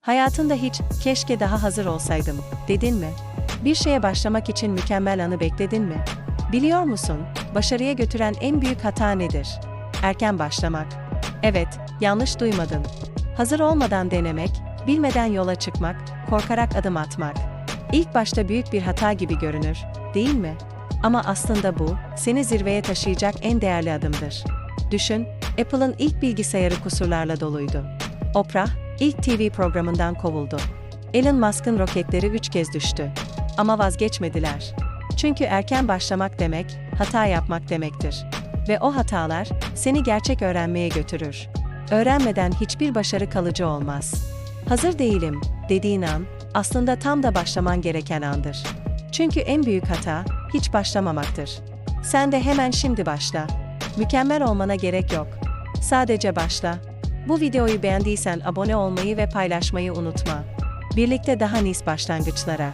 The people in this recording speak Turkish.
Hayatında hiç keşke daha hazır olsaydım dedin mi? Bir şeye başlamak için mükemmel anı bekledin mi? Biliyor musun? Başarıya götüren en büyük hata nedir? Erken başlamak. Evet, yanlış duymadın. Hazır olmadan denemek, bilmeden yola çıkmak, korkarak adım atmak. İlk başta büyük bir hata gibi görünür, değil mi? Ama aslında bu, seni zirveye taşıyacak en değerli adımdır. Düşün, Apple'ın ilk bilgisayarı kusurlarla doluydu. Oprah, ilk TV programından kovuldu. Elon Musk'ın roketleri üç kez düştü. Ama vazgeçmediler. Çünkü erken başlamak demek, hata yapmak demektir. Ve o hatalar, seni gerçek öğrenmeye götürür. Öğrenmeden hiçbir başarı kalıcı olmaz. Hazır değilim, dediğin an, aslında tam da başlaman gereken andır. Çünkü en büyük hata, hiç başlamamaktır. Sen de hemen şimdi başla. Mükemmel olmana gerek yok. Sadece başla. Bu videoyu beğendiysen abone olmayı ve paylaşmayı unutma. Birlikte daha nice başlangıçlara.